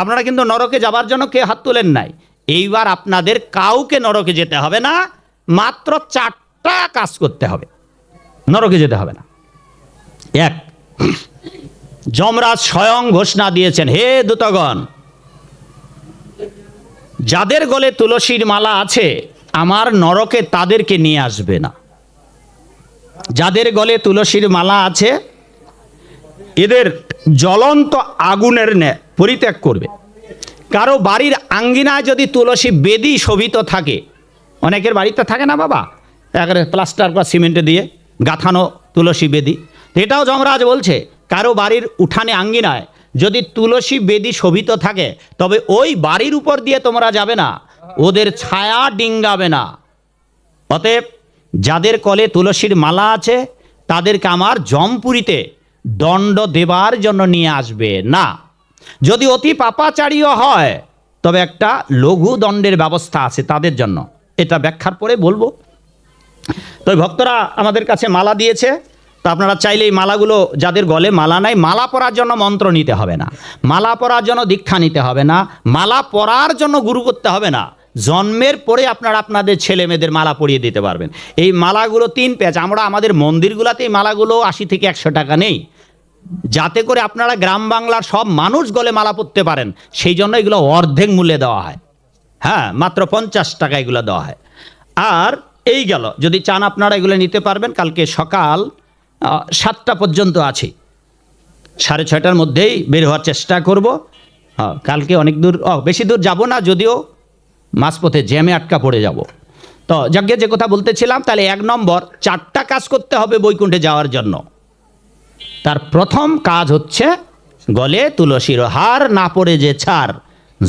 আপনারা কিন্তু নরকে যাবার জন্য কে হাত তোলেন নাই। এইবার আপনাদের কাউকে নরকে যেতে হবে না, মাত্র চারটা কাজ করতে হবে। নরকে যেতে হবে না। এক, যমরাজ স্বয়ং ঘোষণা দিয়েছেন, হে দূতগণ, যাদের গলে তুলসীর মালা আছে, আমার নরকে তাদেরকে নিয়ে আসবে না। যাদের গলে তুলসীর মালা আছে, এদের জ্বলন্ত আগুনের ন্যায় পরিত্যাগ করবে। কারও বাড়ির আঙ্গিনায় যদি তুলসী বেদি শোভিত থাকে, অনেকের বাড়িতে থাকে না বাবা, একেবারে প্লাস্টার বা সিমেন্টে দিয়ে গাঁথানো তুলসী বেদি। এটাও যমরাজ বলছে, কারও বাড়ির উঠানে আঙ্গিনায় যদি তুলসী বেদি শোভিত থাকে, তবে ওই বাড়ির উপর দিয়ে তোমরা যাবে না, ওদের ছায়া ডিঙ্গাবে না। অতএব যাদের কলে তুলসীর মালা আছে, তাদেরকে আমার জমপুরিতে দণ্ড দেবার জন্য নিয়ে আসবে না। যদি অতি পাপাচারীও হয়, তবে একটা লঘু দণ্ডের ব্যবস্থা আছে তাদের জন্য। এটা ব্যাখ্যার পরে বলব। তো ভক্তরা আমাদের কাছে মালা দিয়েছে। তো আপনারা চাইলে এই মালাগুলো যাদের গলে মালা নাই, মালা পরার জন্য মন্ত্র নিতে হবে না। মালা পরার জন্য দীক্ষা নিতে হবে না। মালা পরার জন্য গুরু করতে হবে না। জন্মের পরে আপনারা আপনাদের ছেলে মেয়েদের মালা পরিয়ে দিতে পারবেন। এই মালাগুলো তিন প্যাচ। আমরা আমাদের মন্দিরগুলোতে এই মালাগুলো আশি থেকে একশো টাকা নেই। যাতে করে আপনারা গ্রাম বাংলার সব মানুষ গলে মালা পরতে পারেন, সেই জন্য এগুলো অর্ধেক মূল্যে দেওয়া হয়। হ্যাঁ মাত্র পঞ্চাশ টাকা এগুলো দেওয়া হয়। আর এই গেল, যদি চান আপনারা এগুলো নিতে পারবেন, কালকে সকাল সাতটা পর্যন্ত আছে। সাড়ে ছয়টার মধ্যেই বের হওয়ার চেষ্টা করব। কালকে অনেক দূর, ও, বেশি দূর যাব না, যদিও মাঝপথে জ্যামে আটকা পড়ে যাব। তো যজ্ঞে যে কথা বলতেছিলাম, তাহলে এক নম্বর, চারটা কাজ করতে হবে বৈকুণ্ঠে যাওয়ার জন্য। তার প্রথম কাজ হচ্ছে গলে তুলসীর হার না পড়ে যে ছাড়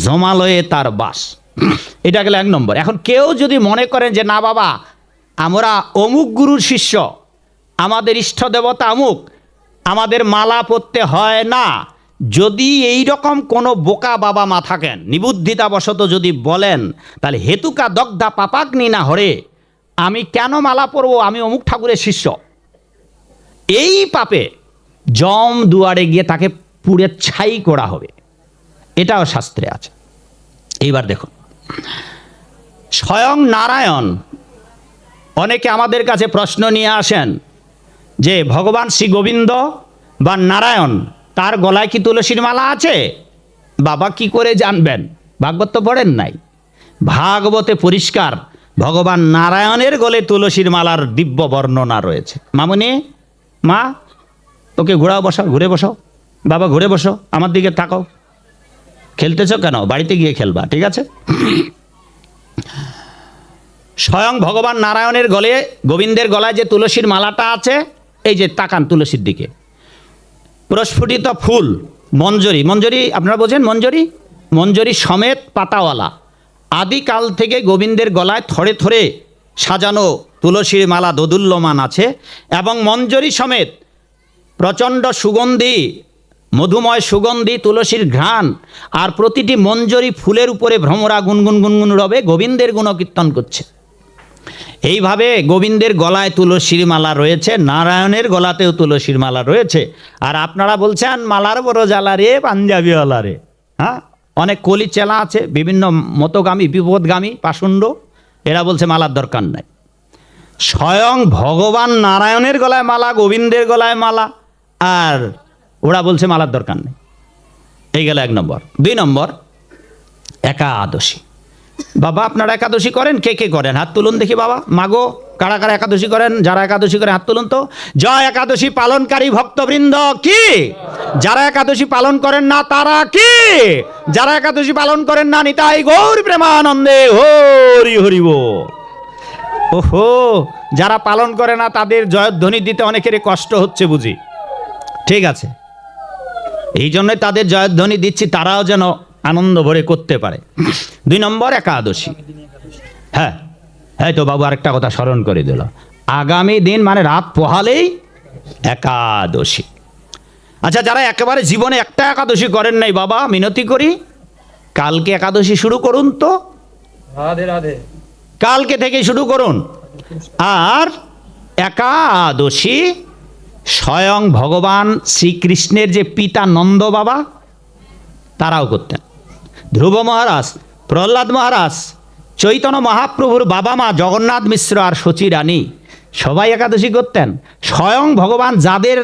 জমালয়ে তার বাস। এটা গেল এক নম্বর। এখন কেউ যদি মনে করেন যে, না বাবা, আমরা অমুক গুরুর শিষ্য, আমাদের ইষ্ট দেবতা অমুক, আমাদের মালা পরতে হয় না। যদি এই রকম কোনো বোকা বাবা মা থাকেন, নিবুদ্ধিতাবশত যদি বলেন, তাহলে হেতুকা দগ্ধা পাপাগ্নি না হরে, আমি কেন মালা পরবো? আমি অমুক ঠাকুরের শিষ্য। এই পাপে জম দুয়ারে গিয়ে তাকে পুড়ে ছাই করা হবে। এটাও শাস্ত্রে আছে। এইবার দেখুন। স্বয়ং নারায়ণ অনেকে আমাদের কাছে প্রশ্ন নিয়ে আসেন যে, ভগবান শ্রী গোবিন্দ বা নারায়ণ, তার গলায় কি তুলসীর মালা আছে? বাবা কি করে জানবেন? ভাগবত তো পড়েন নাই। ভাগবতে পরিষ্কার ভগবান নারায়ণের গলে তুলসীর মালার দিব্য বর্ণনা রয়েছে। মামনি, মা ওকে ঘোরাও, বসাও, ঘুরে বসাও। বাবা, ঘুরে বসো, আমার দিকে তাকাও। খেলতেছ কেন? বাড়িতে গিয়ে খেলবা, ঠিক আছে? স্বয়ং ভগবান নারায়ণের গলে, গোবিন্দের গলায় যে তুলসীর মালাটা আছে, এই যে তাকান তুলসীর দিকে। প্রস্ফুটিত ফুল, মঞ্জরি। মঞ্জরি, আপনারা বোঝেন মঞ্জরি? মঞ্জরি সমেত পাতাওয়ালা। আদিকাল থেকে গোবিন্দের গলায় থরে থরে সাজানো তুলসীর মালা দোদুল্যমান আছে, এবং মঞ্জরি সমেত প্রচণ্ড সুগন্ধি, মধুময় সুগন্ধি, তুলসীর ঘ্রাণ, আর প্রতিটি মঞ্জরি ফুলের উপরে ভ্রমরা গুনগুন গুনগুন রবে, গোবিন্দের গুণকীর্তন করছে। এইভাবে গোবিন্দের গলায় তুলসীর মালা রয়েছে, নারায়ণের গলাতেও তুলসীর মালা রয়েছে। আর আপনারা বলছেন, মালার বড় জ্বালা রে পাঞ্জাবিওয়ালা রে। হ্যাঁ? অনেক কলি চেলা আছে, বিভিন্ন মতগামী, বিপদগামী পাশুণ্ড এরা বলছে মালার দরকার নাই। স্বয়ং ভগবান নারায়ণের গলায় মালা, গোবিন্দের গলায় মালা আর ওরা বলছে মালার দরকার নেই। এই গেল এক নম্বর। দুই নম্বর, একাদশী। বাবা, আপনারা একাদশী করেন? কে কে করেন? হাত তুলুন দেখি বাবা। মাগো, কারা কারা একাদশী করেন? যারা একাদশী করে হাত তুলুন তো। জয় একাদশী পালনকারী ভক্তবৃন্দ কি? যারা একাদশী পালন করেন না, তারা কি? যারা একাদশী পালন করেন না, নিতাই গৌর প্রেমানন্দে। হরি হরিব ওহো, যারা পালন করে না, তাদের জয়ধ্বনি দিতে অনেকেরই কষ্ট হচ্ছে বুঝি। ঠিক আছে। এই জন্যই তাদের জয়ধ্বনি দিচ্ছি তারাও যেন আনন্দ ভরে করতে পারে। দুই নম্বর একাদশী। হ্যাঁ হ্যাঁ তো বাবু আরেকটা কথা স্মরণ করে দিল। আগামী দিন মানে রাত পোহালেই একাদশী। আচ্ছা যারা একেবারে জীবনে একটা একাদশী করেন নাই বাবা মিনতি করি। কালকে একাদশী শুরু করুন তো। কালকে থেকে শুরু করুন। আর একাদশী স্বয়ং ভগবান শ্রীকৃষ্ণের যে পিতা নন্দ বাবা, তারাও করতেন। ধ্রুব মহারাজ, প্রহ্লাদ মহারাজ, চৈতন্য মহাপ্রভুর বাবা মা জগন্নাথ মিশ্র আর সচী রানী, সবাই একাদশী করতেন। স্বয়ং ভগবান যাদের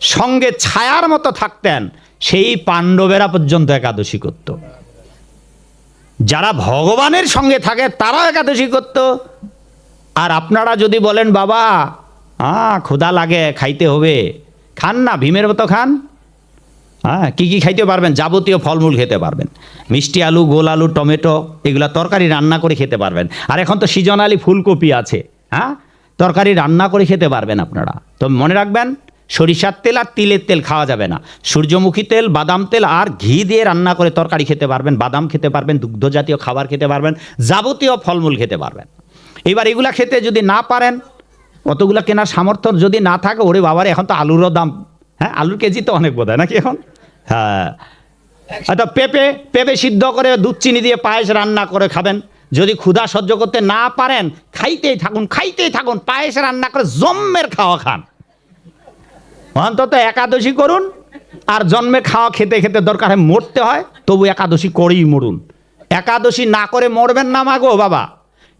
সঙ্গে ছায়ার মতো থাকতেন, সেই পাণ্ডবেরা পর্যন্ত একাদশী করত। যারা ভগবানের সঙ্গে থাকে, তারাও একাদশী করত। আর আপনারা যদি বলেন, বাবা হ্যাঁ ক্ষুধা লাগে, খাইতে হবে। খান না, ভীমের মতো খান। হ্যাঁ কী কী খাইতে পারবেন? যাবতীয় ফলমূল খেতে পারবেন। মিষ্টি আলু, গোল আলু, টমেটো, এগুলা তরকারি রান্না করে খেতে পারবেন। আর এখন তো সিজনালি ফুলকপি আছে হ্যাঁ তরকারি রান্না করে খেতে পারবেন আপনারা। তো মনে রাখবেন, সরিষার তেল আর তিলের তেল খাওয়া যাবে না। সূর্যমুখী তেল, বাদাম তেল আর ঘি দিয়ে রান্না করে তরকারি খেতে পারবেন, বাদাম খেতে পারবেন দুগ্ধ জাতীয় খাবার খেতে পারবেন, যাবতীয় ফলমূল খেতে পারবেন। এবার এগুলা খেতে যদি না পারেন অতগুলা কেনার সামর্থ্য যদি না থাকে, ওরে বাবার, এখন তো আলুরও দাম। হ্যাঁ আলুর কেজি তো অনেক বোধ নাকি এখন? হ্যাঁ। আচ্ছা পেঁপে পেঁপে সিদ্ধ করে দুধ চিনি দিয়ে পায়েস রান্না করে খাবেন। যদি ক্ষুধা সহ্য করতে না পারেন, খাইতেই থাকুন খাইতেই থাকুন, পায়েস রান্না করে জম্মের খাওয়া খান। অন্তত একাদশী করুন, আর জন্মে খাওয়া খেতে খেতে দরকার হয় মরতে হয়, তবু একাদশী করেই মরুন। একাদশী না করে মরবেন না মাগো বাবা।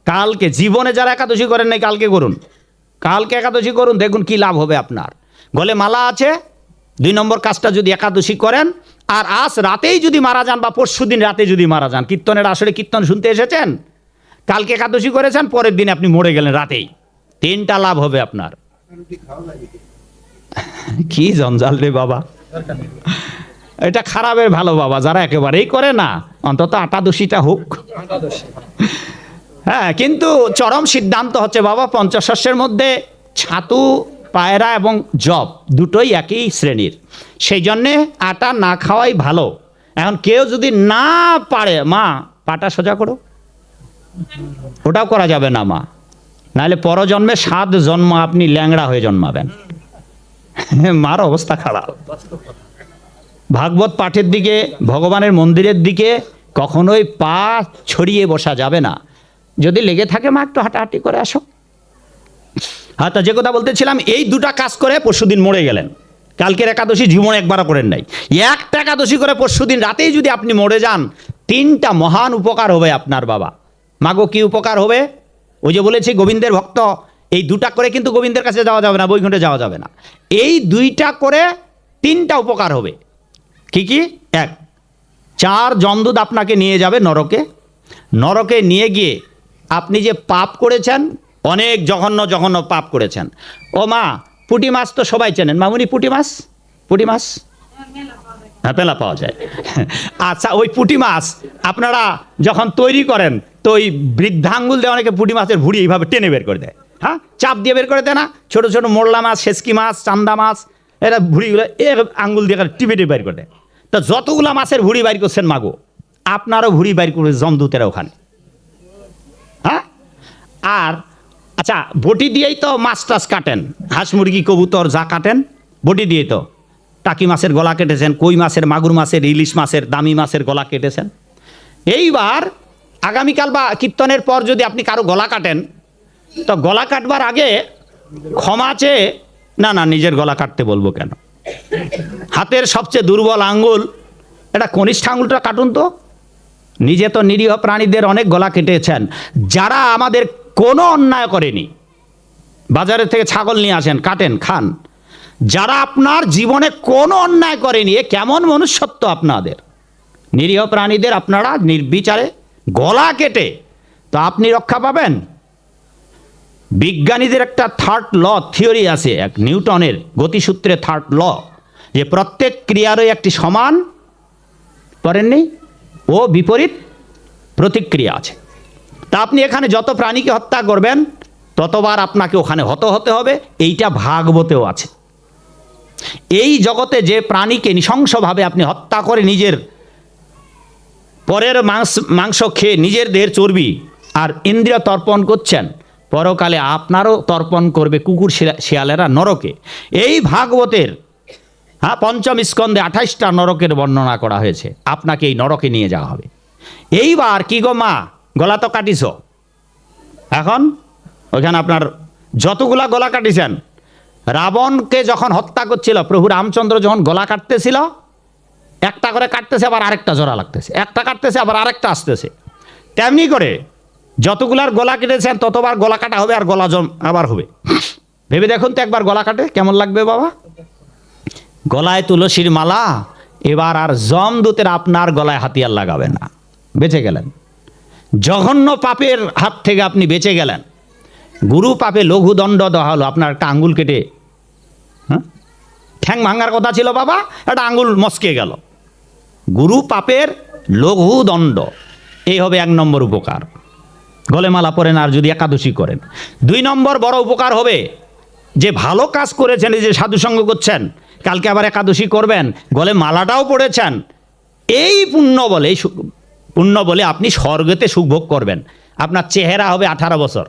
কালকে, জীবনে যারা একাদশী করেন নাই, কালকে করুন। কালকে একাদশী করুন, দেখুন কি লাভ হবে আপনার। গলে মালা আছে, দুই নম্বর কাজটা যদি একাদশী করেন, আর আজ রাতেই যদি মারা যান বা পরশু দিন রাতে যদি মারা যান, কীর্তনের আসলে কীর্তন শুনতে এসেছেন? কালকে একাদশী করেছেন, পরের দিন আপনি মরে গেলেন রাতেই। তিনটা লাভ হবে আপনার। কি জঞ্জাল রে বাবা। এটা খারাপের ভালো বাবা, যারা একেবারেই করে না, অন্তত আটাদশীটা হোক। হ্যাঁ কিন্তু চরম সিদ্ধান্ত হচ্ছে বাবা, পঞ্চশস্যের মধ্যে ছাতু, পায়রা এবং জব দুটোই একই শ্রেণির। সেই জন্যে আটা না খাওয়াই ভালো। এখন কেউ যদি না পারে, মা, পাটা সোজা করো। ওটাও করা যাবে না, মা। নাহলে পরজন্মে সাত জন্ম আপনি ল্যাংড়া হয়ে জন্মাবেন। মার অবস্থা খারাপ। ভাগবত পাঠের দিকে, ভগবানের মন্দিরের দিকে কখনোই পা ছড়িয়ে বসা যাবে না। যদি লেগে থাকে, মা, একটু হাঁটাহাঁটি করে আসো। হ্যাঁ তা যে কথা বলতেছিলাম, এই দুটা কাজ করে পরশুদিন মরে গেলেন। কালকের একাদশী জীবনে একবারও করেন নাই। একটা একাদশী করে পরশুদিন রাতেই যদি আপনি মরে যান, তিনটা মহান উপকার হবে আপনার বাবা। মাগো, কি উপকার হবে? ওই যে বলেছি, গোবিন্দের ভক্ত, এই দুটা করে কিন্তু গোবিন্দের কাছে যাওয়া যাবে না, বৈকুণ্ঠে যাওয়া যাবে না। এই দুইটা করে তিনটা উপকার হবে। কি কি? এক, চার জমদূত আপনাকে নিয়ে যাবে নরকে। নরকে নিয়ে গিয়ে আপনি যে পাপ করেছেন, অনেক জঘন্য জঘন্য পাপ করেছেন। ও মা, পুঁটি মাছ তো সবাই চেনেন। মামুনি, পুঁটি মাছ? পুঁটি মাছ? হ্যাঁ পেলা পাওয়া যায়। আচ্ছা ওই পুঁটি মাছ আপনারা যখন তৈরি করেন, তো ওই বৃদ্ধাঙ্গুল দিয়ে অনেকে পুঁটি মাছের ভুড়ি এইভাবে টেনে বের করে দেয়। হ্যাঁ চাপ দিয়ে বের করে দেয় না? ছোটো ছোটো মোরলা মাছ সেসকি মাছ, চান্দা মাছ, এরা ভুড়িগুলো এ আঙ্গুল দিয়ে টিপে টিপে বের করে দেয়। তো যতগুলো মাছের ভুড়ি বাইর করছেন মাগো, আপনারও ভুড়ি বাইর করে জমদূতেরা ওখানে। আর আচ্ছা বটি দিয়েই তো মাছ টাছ কাটেন। হাঁস মুরগি, কবুতর যা কাটেন, বটি দিয়ে তো। টাকি মাছের গলা কেটেছেন, কই মাছের, মাগুর মাছের, ইলিশ মাছের, দামি মাছের গলা কেটেছেন। এইবার, আগামীকাল বা কীর্তনের পর যদি আপনি কারও গলা কাটেন, তো গলা কাটবার আগে ক্ষমা চেয়ে, না না, নিজের গলা কাটতে বলব কেন? হাতের সবচেয়ে দুর্বল আঙ্গুল, এটা কনিষ্ঠ আঙ্গুলটা কাটুন তো। নিজে তো নিরীহ প্রাণীদের অনেক গলা কেটেছেন। যারা আমাদের কোনো অন্যায় করেনি। বাজারের থেকে ছাগল নিয়ে আসেন, কাটেন, খান। যারা আপনার জীবনে কোনো অন্যায় করেনি, এ কেমন মনুষ্যত্ব আপনাদের? নিরীহ প্রাণীদের আপনারা নির্বিচারে গলা কেটে, তো আপনি রক্ষা পাবেন? বিজ্ঞানীদের একটা থার্ড ল থিওরি আছে, এক নিউটনের গতিসূত্রে থার্ড ল যে প্রত্যেক ক্রিয়ারই একটি সমান, পড়েননি? ও বিপরীত প্রতিক্রিয়া আছে। তা আপনি এখানে যত প্রাণীকে হত্যা করবেন, ততবার আপনাকে ওখানে হত হতে হবে, এইটা ভাগবতেও আছে। এই জগতে যে প্রাণীকে নৃশংসভাবে আপনি হত্যা করে নিজের পরের মাংস মাংস খেয়ে নিজের দেহের চর্বি আর ইন্দ্রিয় তর্পণ করছেন, পরকালে আপনারও তর্পণ করবে কুকুর শিয়া- শিয়ালেরা নরকে। এই ভাগবতের হ্যাঁ পঞ্চম স্কন্ধে আঠাইশটা নরকের বর্ণনা করা হয়েছে। আপনাকে এই নরকে নিয়ে যাওয়া হবে। এইবার কি গো মা? গলা তো কাটিছ। এখন ওইখানে আপনার যতগুলা গলা কাটিছেন, রাবণকে যখন হত্যা করছিল, প্রভু রামচন্দ্র যখন গলা কাটতেছিল, একটা করে কাটতেছে, আবার আরেকটা জোড়া লাগতেছে। একটা কাটতেছে, আবার আরেকটা আসতেছে। তেমনি করে যতগুলার গলা কেটেছেন, ততবার গলা কাটা হবে আর গলা জম আবার হবে। ভেবে দেখুন তো একবার গলা কাটে, কেমন লাগবে বাবা? গলায় তুলসীর মালা, এবার আর জমদূতের আপনার গলায় হাতিয়ার লাগাবে না। বেঁচে গেলেন। জঘন্য পাপের হাত থেকে আপনি বেঁচে গেলেন। গুরু পাপে লঘু দণ্ড দেওয়া হলো, আপনার একটা আঙ্গুল কেটে। হ্যাঁ? ঠ্যাং ভাঙার কথা ছিল বাবা, একটা আঙ্গুল মস্কে গেল। গুরু পাপের লঘু দণ্ড, এই হবে এক নম্বর উপকার। গলে মালা পরেন আর যদি একাদশী করেন। দুই নম্বর বড় উপকার হবে, যে ভালো কাজ করেছেন, এই যে সাধুসঙ্গ করছেন, কালকে আবার একাদশী করবেন, গলে মালাটাও পড়েছেন, এই পুণ্য বলে পুণ্য বলে আপনি স্বর্গতে সুখভোগ করবেন। আপনার চেহারা হবে আঠারো বছর।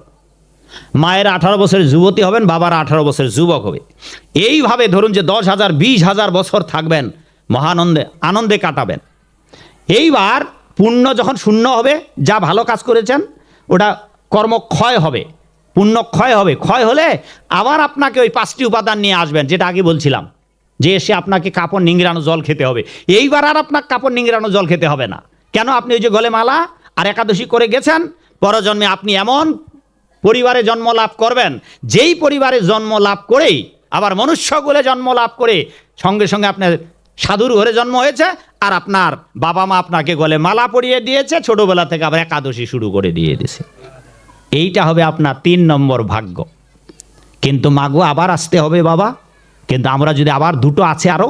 মায়ের আঠারো বছরের যুবতী হবেন, বাবার আঠারো বছরের যুবক হবে। এইভাবে ধরুন যে দশ হাজার, বিশ হাজার বছর থাকবেন, মহানন্দে আনন্দে কাটাবেন। এইবার পুণ্য যখন শূন্য হবে, যা ভালো কাজ করেছেন, ওটা কর্ম ক্ষয় হবে। পুণ্য ক্ষয় হবে। ক্ষয় হলে আবার আপনাকে ওই পাঁচটি উপাদান নিয়ে আসবেন, যেটা আগে বলছিলাম, যে এসে আপনাকে কাপড় নিংড়ানো জল খেতে হবে। এইবার আর আপনার কাপড় নিংড়ানো জল খেতে হবে না। কেন আপনি ওই যে গলে মালা আর একাদশী করে গেছেন? পরজন্মে আপনি এমন পরিবারে জন্ম লাভ করবেন, যেই পরিবারে জন্ম লাভ করেই আবার মনুষ্যকুলে জন্ম লাভ করে সঙ্গে সঙ্গে আপনার সাধুর ঘরে জন্ম হয়েছে আর আপনার বাবা মা আপনাকে গলে মালা পরিয়ে দিয়েছে, ছোটবেলা থেকে আবার একাদশী শুরু করে দিয়ে দিয়েছে। এইটা হবে আপনার তিন নম্বর ভাগ্য। কিন্তু মাগো আবার আসতে হবে বাবা। কিন্তু আমরা যদি আবার দুটো আছে আরও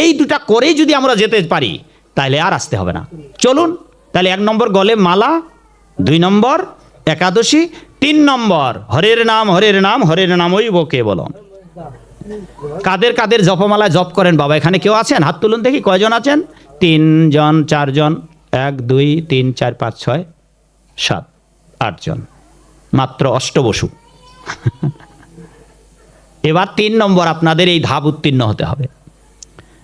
এই দুটা করেই যদি আমরা যেতে পারি তাহলে আর আসতে হবে না। চলুন তাহলে এক নম্বর গলে মালা, দুই নম্বর একাদশী, তিন নম্বর হরের নাম হরের নাম, হরের নামই বকে বলন কাদের কাদের জপমালা জপ করেন বাবা? এখানে কেউ আছেন? হাত তুলুন দেখি, কয়জন আছেন? তিনজন, চারজন, এক, দুই, তিন, চার, পাঁচ, ছয়, সাত, আটজন। মাত্র অষ্টবসু। এবার তিন নম্বর, আপনাদের এই ধাপ উত্তীর্ণ হতে হবে।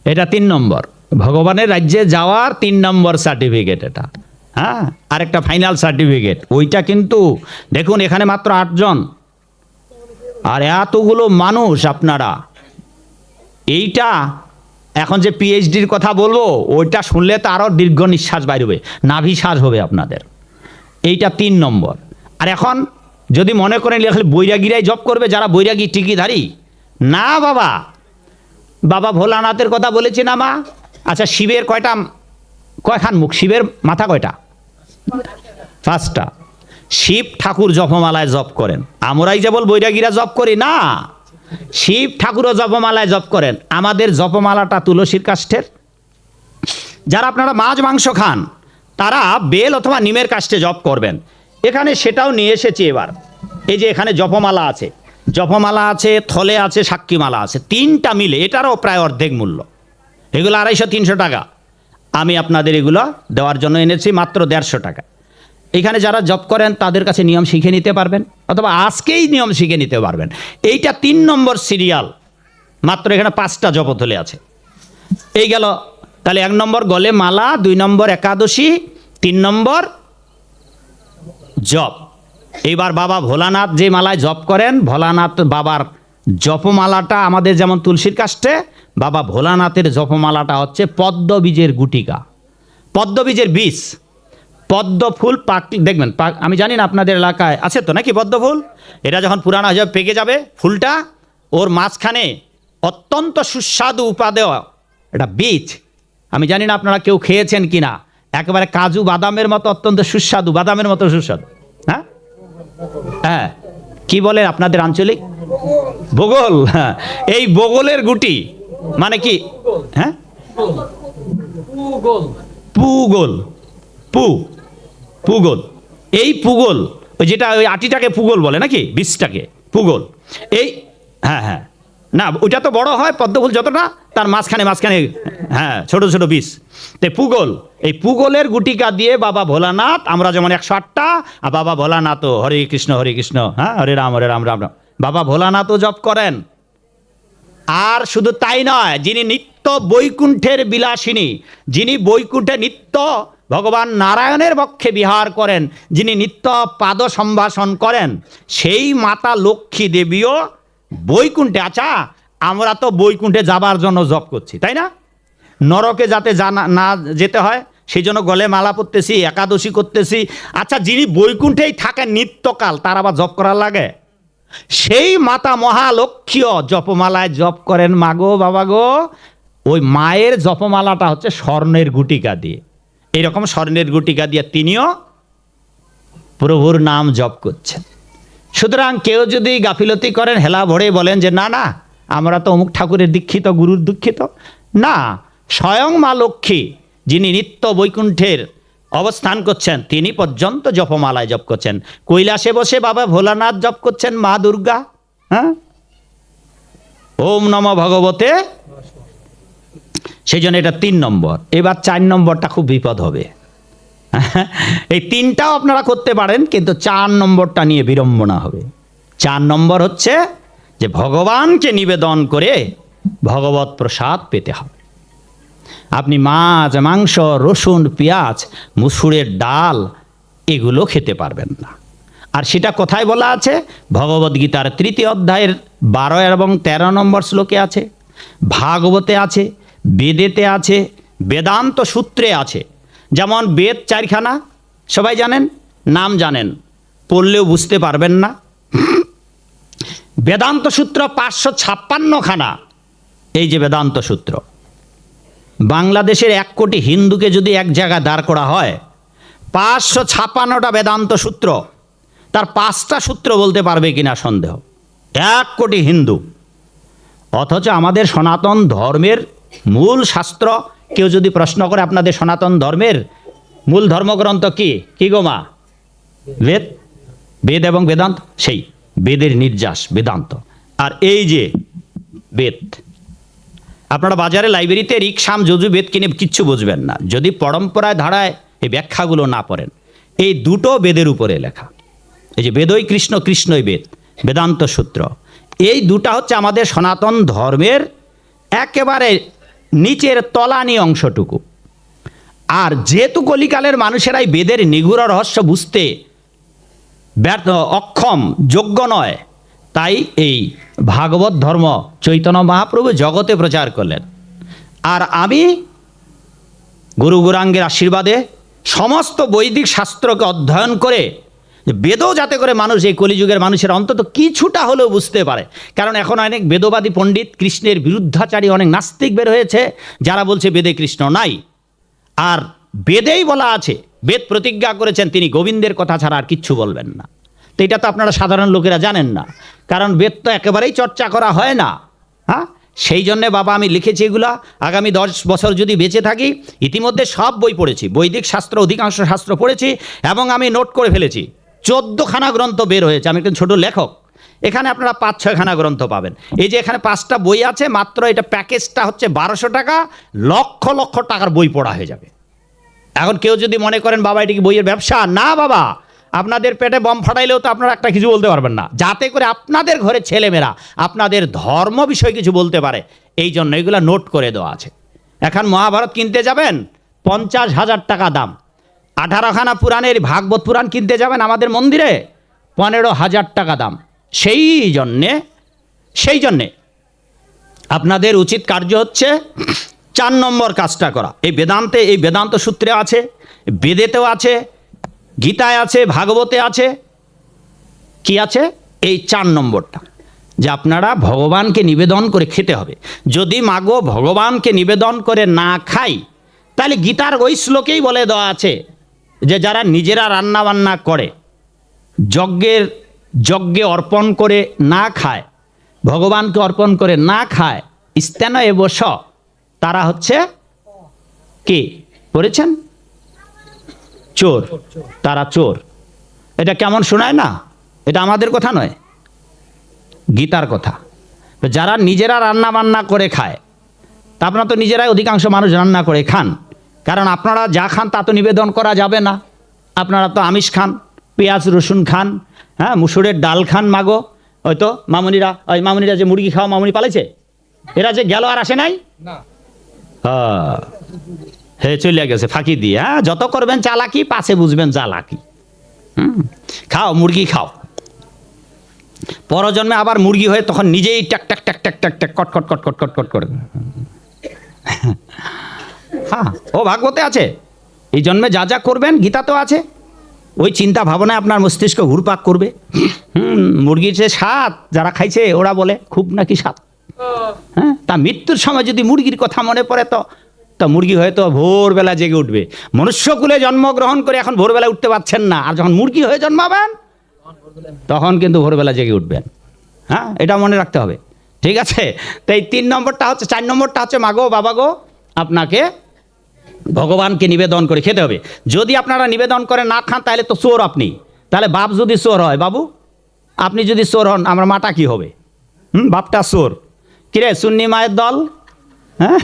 এটা তিন নম্বর। ভগবানের রাজ্যে যাওয়ার তিন নম্বর সার্টিফিকেট এটা। হ্যাঁ আরেকটা ফাইনাল সার্টিফিকেট ওইটা কিন্তু, দেখুন, এখানে মাত্র আটজন। আর এতগুলো মানুষ আপনারা। এইটা, এখন যে পিএইচডির কথা বলব, ওইটা শুনলে তো আরও দীর্ঘ নিঃশ্বাস বাইরবে নাভি শ্বাস হবে আপনাদের। এইটা তিন নম্বর। আর এখন, যদি মনে করেন লেখলে বৈরাগীরাই জব করবে, যারা বৈরাগী টিকিধারী না, বাবা। বাবা ভোলানাথের কথা বলেছি না, মা? আচ্ছা শিবের কয়টা কয়খান মুখ? শিবের মাথা কয়টা? পাঁচটা। শিব ঠাকুর জপমালায় জপ করেন। আমরাই যেবল বৈরাগীরা জপ করি, না। শিব ঠাকুরও জপমালায় জপ করেন। আমাদের জপমালাটা তুলসীর কাষ্ঠের। যারা আপনারা মাছ, মাংস খান, তারা বেল অথবা নিমের কাষ্ঠে জপ করবেন। এখানে সেটাও নিয়ে এসেছি এবার। এই যে এখানে জপমালা আছে। জপমালা আছে, থলে আছে, সাক্ষীমালা আছে। তিনটা মিলে এটারও প্রায় অর্ধেক মূল্য। এগুলো আড়াইশো, তিনশো টাকা। আমি আপনাদের এগুলো দেওয়ার জন্য এনেছি মাত্র দেড়শো টাকা। এখানে যারা জব করেন, তাদের কাছে নিয়ম শিখে নিতে পারবেন, অথবা আজকেই নিয়ম শিখে নিতে পারবেন। এইটা তিন নম্বর সিরিয়াল। মাত্র এখানে পাঁচটা জপথলে আছে। এই গেল, তাহলে এক নম্বর গলে মালা, দুই নম্বর একাদশী, তিন নম্বর জপ এইবার বাবা ভোলানাথ যে মালায় জপ করেন, ভোলানাথ বাবার জপমালাটা আমাদের যেমন তুলসীর কাষ্টে বাবা ভোলানাথের জপমালাটা হচ্ছে পদ্মবীজের গুটিকা। পদ্মবীজের বীজ। পদ্ম ফুল পাক দেখবেন, পাক আমি জানি না আপনাদের এলাকায় আছে তো নাকি পদ্ম ফুল? এটা যখন পুরানো হয়ে যাবে পেকে যাবে, ফুলটা ওর মাঝখানে অত্যন্ত সুস্বাদু উপাদেয়। এটা বীজ। আমি জানি না আপনারা কেউ খেয়েছেন কি না। একেবারে কাজু বাদামের মতো অত্যন্ত সুস্বাদু, বাদামের মতো সুস্বাদু। হ্যাঁ? হ্যাঁ। কি বলে আপনাদের আঞ্চলিক? বগল হ্যাঁ। এই বগলের গুটি। মানে কি? হ্যাঁ? পুগোল। পু। পুগোল। এই পুগোল ওই যেটা ওই আটিটাকে পুগোল বলে নাকি? বীজটাকে। পুগোল। এই হ্যাঁ হ্যাঁ। না ওইটা তো বড় হয় পদ্মফুল যতটা তার মাঝখানে মাঝখানে হ্যাঁ ছোট ছোট বিষ তো পুগোল এই পুগোলের গুটিকা দিয়ে বাবা ভোলানাথ আমরা যেমন একশো আটটা আর বাবা ভোলানাথও হরে কৃষ্ণ হরে কৃষ্ণ হ্যাঁ হরে রাম হরে রাম রাম রাম। বাবা ভোলানাথও জপ করেন। আর শুধু তাই নয়, যিনি নিত্য বৈকুণ্ঠের বিলাসিনী, যিনি বৈকুণ্ঠে নিত্য ভগবান নারায়ণের পক্ষে বিহার করেন, যিনি নিত্য পাদ সম্ভাষণ করেন, সেই মাতা লক্ষ্মী দেবীও বৈকুণ্ঠে। আচ্ছা আমরা তো বৈকুণ্ঠে যাবার জন্য জপ করছি, তাই না? নরকে যাতে জানা না যেতে হয়, সেই জন্য গলে মালা পরতেছি, একাদশী করতেছি। আচ্ছা যিনি বৈকুণ্ঠেই থাকেন নিত্যকাল, তার আবার জপ করার লাগে? সেই মাতা মহালক্ষ্মীয় জপমালায় জপ করেন মাগো বাবা গো। ওই মায়ের জপমালাটা হচ্ছে স্বর্ণের গুটিকা দিয়ে। এরকম স্বর্ণের গুটিকা দিয়ে তিনিও প্রভুর নাম জপ করছেন। সুতরাং কেউ যদি গাফিলতি করেন, হেলা ভরে বলেন যে, না না, আমরা তো অমুক ঠাকুরের দীক্ষিত, গুরুর দুঃখিত না, স্বয়ং মা লক্ষ্মী, যিনি নিত্য বৈকুণ্ঠের অবস্থান করছেন। তিনি পর্যন্ত জপমালায় জপ করছেন। কৈলাসে বসে বাবা ভোলানাথ জপ করছেন, মা দুর্গা হ্যাঁ? ওম নম ভগবতে। সেই জন্য এটা তিন নম্বর। এবার চার নম্বরটা খুব বিপদ হবে। এই তিনটাও আপনারা করতে পারেন, কিন্তু চার নম্বরটা নিয়ে বিড়ম্বনা হবে। চার নম্বর হচ্ছে যে ভগবানকে নিবেদন করে ভগবত প্রসাদ পেতে হবে। আপনি মাছ, মাংস, রসুন, পেঁয়াজ, মুসুরের ডাল এগুলো খেতে পারবেন না। আর সেটা কোথায় বলা আছে? ভগবদ্গীতার তৃতীয় অধ্যায়ের বারো এবং তেরো নম্বর শ্লোকে আছে। ভাগবতে আছে, বেদেতে আছে, বেদান্ত সূত্রে আছে। যেমন বেদ চারখানা, সবাই জানেন? নাম জানেন। পড়লেও বুঝতে পারবেন না। বেদান্ত সূত্র পাঁচশো ছাপ্পান্নখানা এই যে বেদান্ত সূত্র। বাংলাদেশের এক কোটি হিন্দুকে যদি এক জায়গায় দাঁড় করা হয়, পাঁচশো ছাপ্পান্নটা বেদান্ত সূত্র তার পাঁচটা সূত্র বলতে পারবে কিনা সন্দেহ। এক কোটি হিন্দু। অথচ আমাদের সনাতন ধর্মের মূল শাস্ত্র, কেউ যদি প্রশ্ন করে আপনাদের সনাতন ধর্মের মূল ধর্মগ্রন্থ কি? কি গো মা? বেদ? বেদ এবং বেদান্ত? সেই। বেদের নির্যাস, বেদান্ত। আর এই যে বেদ আপনারা বাজারে লাইব্রেরিতে রিক্সাম যজু, বেদ কিনে কিচ্ছু বুঝবেন না। যদি পরম্পরায় ধারায় এই ব্যাখ্যাগুলো না পড়েন, এই দুটো বেদের উপরে লেখা। এই যে বেদই কৃষ্ণ, কৃষ্ণই বেদ, বেদান্ত সূত্র। এই দুটা হচ্ছে আমাদের সনাতন ধর্মের একেবারে নিচের তলানি অংশটুকু। আর যেহেতু কলিকালের মানুষেরাই বেদের নিগুড় রহস্য বুঝতে ব্যর্থ, অক্ষম, যোগ্য নয় তাই এই ভাগবত ধর্ম চৈতন্য মহাপ্রভু জগতে প্রচার করলেন। আর আমি গুরু গুরাঙ্গের আশীর্বাদে সমস্ত বৈদিক শাস্ত্রকে অধ্যয়ন করে, বেদও যাতে করে মানুষ এই কলিযুগের মানুষের অন্তত কিছুটা হলেও বুঝতে পারে। কারণ এখন অনেক বেদবাদী পণ্ডিত কৃষ্ণের বিরুদ্ধাচারী অনেক নাস্তিক বের হয়েছে, যারা বলছে বেদে কৃষ্ণ নাই। আর বেদেই বলা আছে, বেদ প্রতিজ্ঞা করেছেন তিনি গোবিন্দের কথা ছাড়া আর কিচ্ছু বলবেন না। তো এটা তো আপনারা সাধারণ লোকেরা জানেন না। কারণ বেদ তো একেবারেই চর্চা করা হয় না। হ্যাঁ? সেই জন্যে বাবা আমি লিখেছি এগুলা। আগামী দশ বছর যদি বেঁচে থাকি, ইতিমধ্যে সব বই পড়েছি। বৈদিক শাস্ত্র, অধিকাংশ শাস্ত্র পড়েছি এবং আমি নোট করে ফেলেছি। চোদ্দখানা গ্রন্থ বের হয়েছে। আমি একজন ছোটো লেখক। এখানে আপনারা পাঁচ ছয়খানা গ্রন্থ পাবেন। এই যে এখানে পাঁচটা বই আছে, মাত্র এটা প্যাকেজটা হচ্ছে বারোশো টাকা। লক্ষ লক্ষ টাকার বই পড়া হয়ে যাবে। এখন কেউ যদি মনে করেন, বাবা, এটি কি বইয়ের ব্যবসা? না, বাবা। আপনাদের পেটে বম ফাটাইলেও তো আপনারা একটা কিছু বলতে পারবেন না। যাতে করে আপনাদের ঘরে ছেলেমেয়েরা আপনাদের ধর্ম বিষয়ে কিছু বলতে পারে, এই জন্য এগুলো নোট করে দেওয়া আছে। এখন মহাভারত কিনতে যাবেন, পঞ্চাশ হাজার টাকা দাম। আঠারোখানা পুরাণের ভাগবত পুরাণ কিনতে যাবেন আমাদের মন্দিরে, পনেরো হাজার টাকা দাম। সেই জন্যে সেই জন্যে আপনাদের উচিত কার্য হচ্ছে চার নম্বর কাজটা করা। এই বেদান্তে, এই বেদান্ত সূত্রে আছে, বেদেতেও আছে গীতায় আছে, ভাগবতে আছে। কি আছে? এই চার নম্বরটা, যে আপনারা ভগবানকে নিবেদন করে খেতে হবে। যদি মাগো ভগবানকে নিবেদন করে না খাই, তাহলে গীতার ওই শ্লোকেই বলে দেওয়া আছে, যে যারা নিজেরা রান্না বান্না করে, যজ্ঞের, যজ্ঞে অর্পণ করে না খায়, ভগবানকে অর্পণ করে না খায় স্থান এবস তারা হচ্ছে কি? পড়েছেন? চোর তারা চোর। এটা কেমন শোনায় না? এটা আমাদের কথা নয় গীতার কথা। যারা নিজেরা রান্না বান্না করে খায় তা আপনারা তো নিজেরাই অধিকাংশ মানুষ রান্না করে খান। কারণ আপনারা যা খান তা তো নিবেদন করা যাবে না। আপনারা তো আমিষ খান পেঁয়াজ রসুন খান হ্যাঁ মুসুরের ডাল খান মাগো। হয়তো মামুনিরা ওই মামুনিরা যে মুরগি খাওয়া মামুনি পালাইছে? এরা যে গেল আর আসে নাই? হ্যাঁ। হে চলে গেছে, ফাঁকি দিয়ে হ্যাঁ? যত করবেন চালাকি পাশে বুঝবেন চালাকি হুম? খাও, মুরগি খাও। পরজন্মে আবার মুরগি হয়ে তখন নিজেই ট্যাক ট্যাক ট্যাক ট্যাক ট্যাক ট্যাক, কট কট কট কট কট কট করে। হ্যাঁ ও ভাগবতে আছে। এই জন্মে যা যা করবেন গীতাতেও আছে। ওই চিন্তা ভাবনায় আপনার মস্তিষ্ক ঘুরপাক করবে। হুম, মুরগির যে স্বাদ, যারা খাইছে, ওরা বলে, খুব নাকি স্বাদ। হ্যাঁ তা মৃত্যুর সময় যদি মুরগির কথা মনে পড়ে, তো তো মুরগি হয়তো ভোরবেলা জেগে উঠবে। মনুষ্যকুলে জন্মগ্রহণ করে এখন ভোরবেলা উঠতে পারছেন না। আর যখন মুরগি হয়ে জন্মাবেন, তখন কিন্তু ভোরবেলা জেগে উঠবেন। হ্যাঁ এটা মনে রাখতে হবে। ঠিক আছে? তো এই তিন নম্বরটা হচ্ছে, চার নম্বরটা হচ্ছে মাগো বাবা গো, আপনাকে ভগবানকে নিবেদন করে খেতে হবে। যদি আপনারা নিবেদন করে না খান, তাহলে তো চোর আপনি। তাহলে বাপ যদি চোর হয়, বাবু, আপনি যদি চোর হন, আমার মাটা কি হবে? হুম, বাপটা চোর। কিরে, সুন্নি মায়ের দল? হ্যাঁ?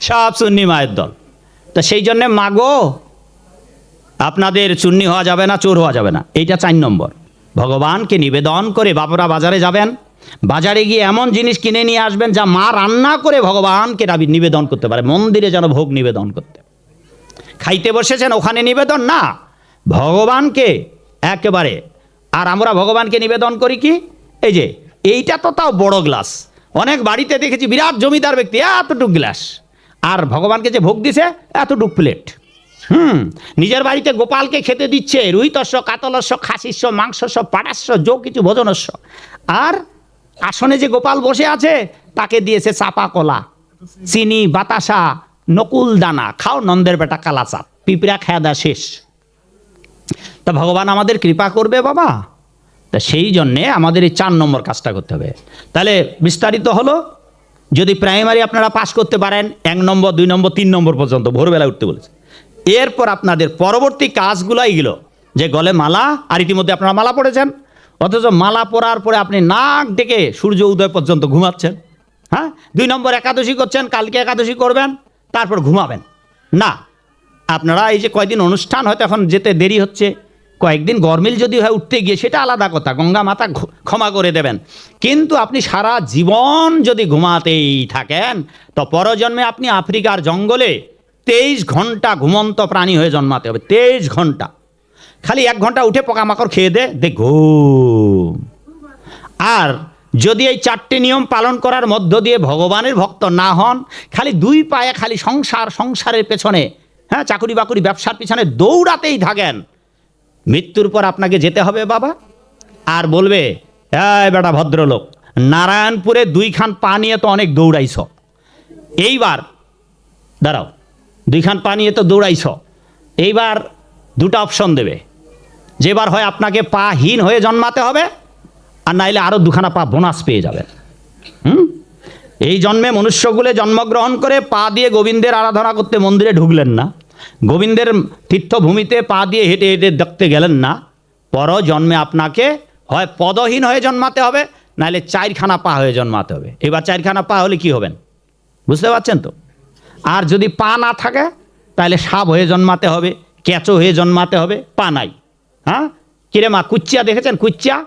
সব সুন্নি মায়ের দল। তা সেই জন্যে মাগো, আপনাদের চুন্নি হওয়া যাবে না, চোর হওয়া যাবে না। এইটা চার নম্বর। ভগবানকে নিবেদন করে বাপরা বাজারে যাবেন। বাজারে গিয়ে এমন জিনিস কিনে নিয়ে আসবেন যা মা রান্না করে ভগবানকে রাবি নিবেদন করতে পারে। মন্দিরে যেন ভোগ নিবেদন করতে। খাইতে বসেছেন, ওখানে নিবেদন? না। ভগবানকে একেবারে। আর আমরা ভগবানকে নিবেদন করি কি? এই যে, এইটা তো তাও বড় গ্লাস। অনেক বাড়িতে দেখেছি, বিরাট জমিদার ব্যক্তি, এতটুক গ্লাস। আর ভগবানকে যে ভোগ দিছে, এতটুক প্লেট। হুম, নিজের বাড়িতে গোপালকে খেতে দিচ্ছে, রুইতস্য, কাতলস্য, খাসিস্য, মাংসস্য পাটাস্য যো কিছু ভোজনস্য। আর আসনে যে গোপাল বসে আছে, তাকে দিয়েছে চাপা কলা, চিনি, বাতাসা, নকুল দানা। খাও নন্দের বেটা কালাচাপ পিঁপড়া খেয়া দা শেষ। তা ভগবান আমাদের কৃপা করবে বাবা। তা সেই জন্যে আমাদের এই চার নম্বর কাজটা করতে হবে। তাহলে বিস্তারিত হলো, যদি প্রাইমারি আপনারা পাস করতে পারেন, এক নম্বর, দুই নম্বর, তিন নম্বর পর্যন্ত, ভোরবেলা উঠতে বলেছে। এরপর আপনাদের পরবর্তী কাজগুলো এইগুলো যে গলে মালা, আর ইতিমধ্যে আপনারা মালা পড়েছেন, অথচ মালা পরার পরে আপনি নাক ডেকে সূর্য উদয় পর্যন্ত ঘুমাচ্ছেন হ্যাঁ? দুই নম্বর একাদশী করছেন, কালকে একাদশী করবেন, তারপর ঘুমাবেন। না, আপনারা এই যে কয়দিন অনুষ্ঠান হয়তো এখন যেতে দেরি হচ্ছে কয়েকদিন গরমিল যদি হয় উঠতে গিয়ে, সেটা আলাদা কথা। গঙ্গা মাতা ক্ষমা করে দেবেন। কিন্তু আপনি সারা জীবন যদি ঘুমাতেই থাকেন, তো পরজন্মে আপনি আফ্রিকার জঙ্গলে তেইশ ঘণ্টা ঘুমন্ত প্রাণী হয়ে জন্মাতে হবে। তেইশ ঘণ্টা। খালি এক ঘণ্টা উঠে পোকামাকড় খেয়ে দে দেখ আর যদি এই চারটি নিয়ম পালন করার মধ্য দিয়ে ভগবানের ভক্ত না হন, খালি দুই পায়ে খালি সংসার, সংসারের পেছনে হ্যাঁ চাকরি বাকরি ব্যবসার পিছনে দৌড়াতেই থাকেন মৃত্যুর পর আপনাকে যেতে হবে বাবা। আর বলবে, এই বেটা ভদ্রলোক, নারায়ণপুরে দুইখান পা নিয়ে তো অনেক দৌড়াইছ। এইবার, দাঁড়াও, দুইখান পা নিয়ে তো দৌড়াইছ। এইবার দুটো অপশন দেবে। যেবার হয় আপনাকে পাহীন হয়ে জন্মাতে হবে, আর নাইলে আরও দুখানা পা বোনাস পেয়ে যাবেন। হুম? এই জন্মে মনুষ্যকুলে জন্মগ্রহণ করে পা দিয়ে গোবিন্দের আরাধনা করতে মন্দিরে ঢুকলেন না। গোবিন্দের তীর্থভূমিতে পা দিয়ে হেঁটে হেঁটে দেখতে গেলেন না। পর জন্মে আপনাকে হয় পদহীন হয়ে জন্মাতে হবে, নাহলে চারখানা পা হয়ে জন্মাতে হবে। এবার চারখানা পা হলে কি হবেন? বুঝতে পারছেন তো? আর যদি পা না থাকে, তাহলে সাপ হয়ে জন্মাতে হবে কেঁচো হয়ে জন্মাতে হবে, পা নাই। হ্যাঁ? কিরে মা, কুচ্চিয়া দেখেছেন? কুচ্চিয়া?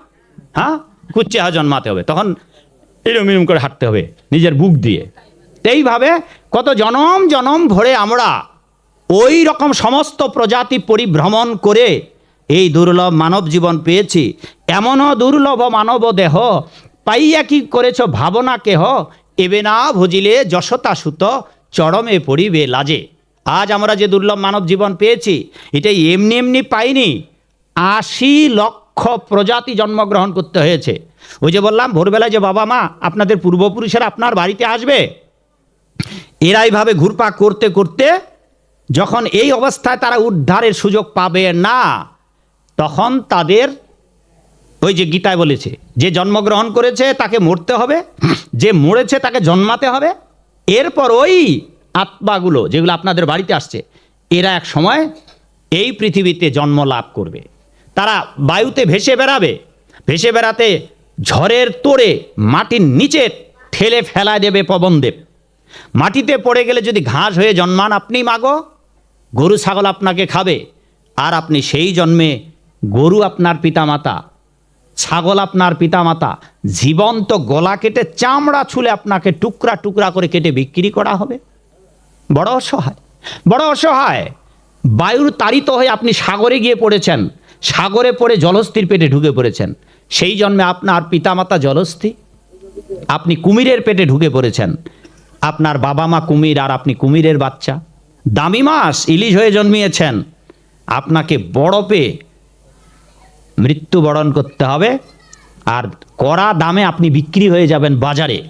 হ্যাঁ? কুচ্চিয়া হয়ে জন্মাতে হবে। তখন এরম এরম করে হাঁটতে হবে নিজের বুক দিয়ে। এইভাবে কত জনম জনম ভরে আমরা ওই রকম সমস্ত প্রজাতি পরিভ্রমণ করে এই দুর্লভ মানব জীবন পেয়েছি। এমনও দুর্লভ মানব দেহ। পাইয়া কি করেছ ভাবনা কেহ? এবে না ভজিলে যশতা সুত, চরমে পড়িবে লাজে। আজ আমরা যে দুর্লভ মানব জীবন পেয়েছি, এটা এমনি এমনি পাইনি। আশি লক্ষ প্রজাতি জন্মগ্রহণ করতে হয়েছে। ওই যে বললাম, ভোরবেলায় যে বাবা মা, আপনাদের পূর্বপুরুষেরা আপনার বাড়িতে আসবে? এরা এইভাবে ঘুরপাক করতে করতে যখন এই অবস্থায় তারা উদ্ধারের সুযোগ পাবে না, তখন তাদের ওই যে গীতায় বলেছে, যে জন্মগ্রহণ করেছে তাকে মরতে হবে, যে মরেছে তাকে জন্মাতে হবে। এরপর ওই আত্মাগুলো যেগুলো আপনাদের বাড়িতে আসছে, এরা এক সময় এই পৃথিবীতে জন্ম লাভ করবে। তারা বায়ুতে ভেসে বেড়াবে, ভেসে বেড়াতে ঝড়ের তোড়ে মাটির নিচে ঠেলে ফেলা দেবে পবনদেব। মাটিতে পড়ে গেলে যদি ঘাস হয়ে জন্মান আপনি মাগো গরু, ছাগল আপনাকে খাবে, আর আপনি সেই জন্মে গরু আপনার পিতামাতা, ছাগল আপনার পিতামাতা, জীবন্ত গলা কেটে চামড়া ছুলে আপনাকে টুকরা টুকরা করে কেটে বিক্রি করা হবে। বড় অসহায় বড় অসহায়। বায়ুর তাড়িত হয়ে আপনি সাগরে গিয়ে পড়েছেন, সাগরে পড়ে জলস্থির পেটে ঢুকে পড়েছেন। সেই জন্মে আপনার পিতামাতা জলস্থি আপনি কুমিরের পেটে ঢুকে পড়েছেন। আপনার বাবা মা কুমির, আর আপনি কুমিরের বাচ্চা। দামি মাছ ইলিশ হয়ে জন্মিয়েছেন। আপনাকে বড় পেয়ে মৃত্যুবরণ করতে হবে। আর কড়া দামে আপনি বিক্রি হয়ে যাবেন বাজারে।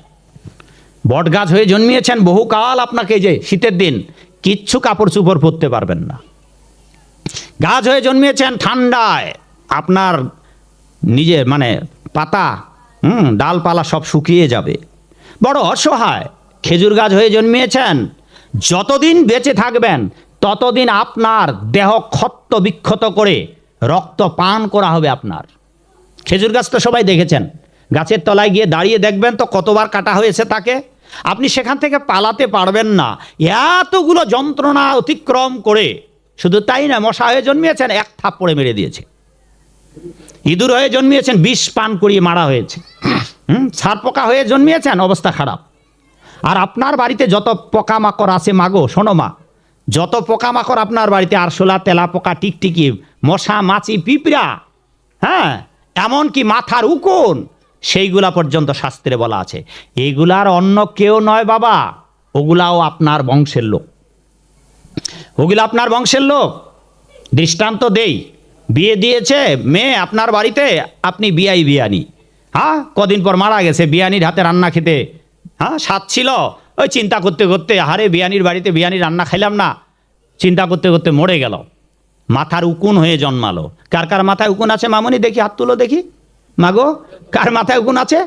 বট গাছ হয়ে জন্মিয়েছেন, বহুকাল আপনাকে যে শীতের দিন কিচ্ছু কাপড় চুপড় পরতে পারবেন না। গাছ হয়ে জন্মিয়েছেন ঠান্ডায়। আপনার নিজের মানে পাতা, হুম, ডালপালা সব শুকিয়ে যাবে। বড় অসহায়, খেজুর গাছ হয়ে জন্মিয়েছেন যতদিন বেঁচে থাকবেন, ততদিন আপনার দেহ ক্ষত বিক্ষত করে রক্ত পান করা হবে আপনার। খেজুর গাছ তো সবাই দেখেছেন। গাছের তলায় গিয়ে দাঁড়িয়ে দেখবেন তো কতবার কাটা হয়েছে তাকে। আপনি সেখান থেকে পালাতে পারবেন না। এতগুলো যন্ত্রণা অতিক্রম করে শুধু তাই না, মশা হয়ে জন্মিয়েছেন, এক থাপ্পড়ে মেরে দিয়েছে। ইঁদুর হয়ে জন্মিয়েছেন, বিষ পান করিয়ে মারা হয়েছে। হুম, সার পোকা হয়ে জন্মিয়েছেন, অবস্থা খারাপ। আর আপনার বাড়িতে যত পোকামাকড় আছে মাগো, শোনো মা, যত পোকামাকড় আপনার বাড়িতে, আরশোলা তেলা পোকা টিকটিকি, মশা, মাছি, পিঁপড়া হ্যাঁ এমনকি মাথার উকুন, সেইগুলা পর্যন্ত শাস্ত্রে বলা আছে। এইগুলার অন্য কেউ নয় বাবা, ওগুলাও আপনার বংশের লোক। ওগুলো আপনার বংশের লোক। দৃষ্টান্ত দেই। বিয়ে দিয়েছে মেয়ে আপনার বাড়িতে, আপনি বিয়াই বিয়ানি। হ্যাঁ কদিন পর মারা গেছে, বিয়ানির হাতে রান্না খেতে। হ্যাঁ স্বাদ ছিল। ওই চিন্তা করতে করতে হারে বিয়ানির বাড়িতে বিয়ানি রান্না খাইলাম না। চিন্তা করতে করতে মরে গেল। মাথার উকুন হয়ে জন্মালো। কার কার মাথায় উকুন আছে মামনি? দেখি, হাত তুলো দেখি। মাগো, কার মাথায় উকুন আছে?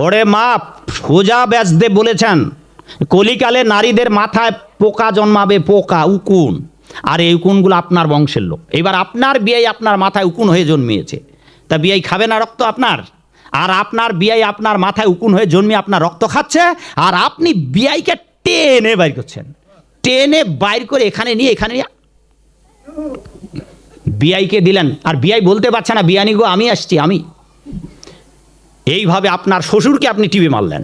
ওরে মা, সোজা ব্যাসদেব বলেছেন, কলিকালে নারীদের মাথায় পোকা জন্মাবে, পোকা, উকুন। আর এই উকুনগুলো আপনার বংশের লোক। এবার আপনার বিয়াই আপনার মাথায় উকুন হয়ে জন্মিয়েছে। তা বিয়াই খাবে না রক্ত আপনার? আর আপনার বিয়াই আপনার মাথায় উকুন হয়ে জন্মিয়ে আপনার রক্ত খাচ্ছে, আর আপনি বিয়াইকে টেনে বাইর করছেন। টেনে বাইর করে এখানে নিয়ে এখানে নিয়ে। বিআইকে দিলেন, আর বিআই বলতে পারছে না, বিয়ানি গো, আমি আসছি, আমি। এইভাবে আপনার শ্বশুরকে আপনি টিভি মারলেন,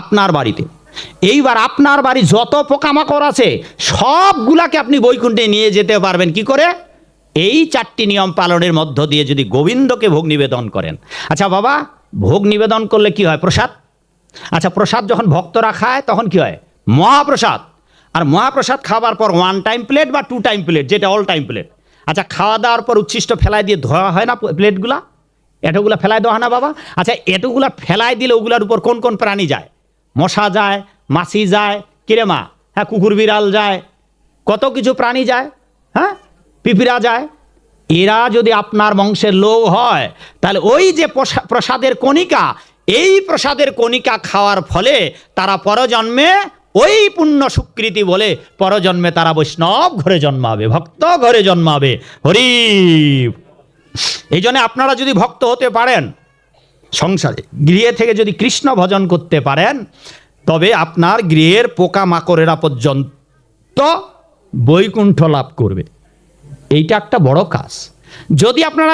আপনার বাড়িতে। এইবার আপনার বাড়ি যত পোকামাকড় আছে, সবগুলাকে আপনি বৈকুণ্ঠে নিয়ে যেতে পারবেন, কি করে? এই চারটি নিয়ম পালনের মধ্য দিয়ে যদি গোবিন্দকে ভোগ নিবেদন করেন। আচ্ছা বাবা, ভোগ নিবেদন করলে কি হয় প্রসাদ? আচ্ছা প্রসাদ যখন ভক্তরা খায়, তখন কি হয়? মহাপ্রসাদ। আর মহাপ্রসাদ খাবার পর ওয়ান টাইম প্লেট বা টু টাইম প্লেট যেটা অল টাইম প্লেট আচ্ছা খাওয়া দাওয়ার পর উচ্ছিষ্ট ফেলাই দিয়ে ধোয়া হয় না প্লেটগুলা এটোগুলা ফেলাই দেওয়া হয় না বাবা? আচ্ছা এটোগুলা ফেলাই দিলে ওগুলার উপর কোন কোন প্রাণী যায়? মশা যায়, মাছি যায়, কিরে মা? হ্যাঁ কুকুর বিড়াল যায়, কত কিছু প্রাণী যায়? হ্যাঁ? পিঁপড়া যায়, এরা যদি আপনার বংশের লোক হয়, তাহলে ওই যে প্রসা- প্রসাদের কণিকা, এই প্রসাদের কণিকা খাওয়ার ফলে তারা পরজন্মে ওই পুণ্য স্বীকৃতি বলে পরজন্মে তারা বৈষ্ণব ঘরে জন্মাবে, ভক্ত ঘরে জন্মাবে। হরি এই জন্য আপনারা যদি ভক্ত হতে পারেন, সংসারে, গৃহে থেকে যদি কৃষ্ণ ভজন করতে পারেন, তবে আপনার গৃহের পোকা মাকড়েরা পর্যন্ত বৈকুণ্ঠ লাভ করবে। এইটা একটা বড় কাজ। যদি আপনারা